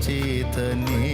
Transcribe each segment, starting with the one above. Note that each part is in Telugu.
记得你。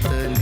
ചെയ്തലി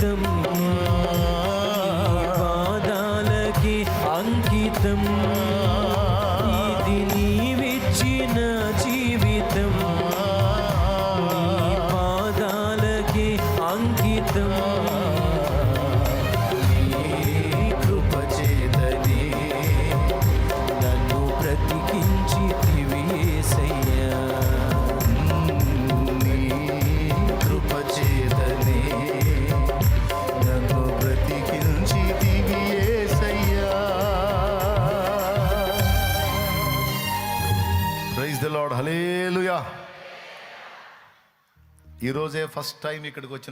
జీవితం ద లార్డ్ హల్లెలూయా ఈరోజే ఫస్ట్ టైం ఇక్కడికి వచ్చిన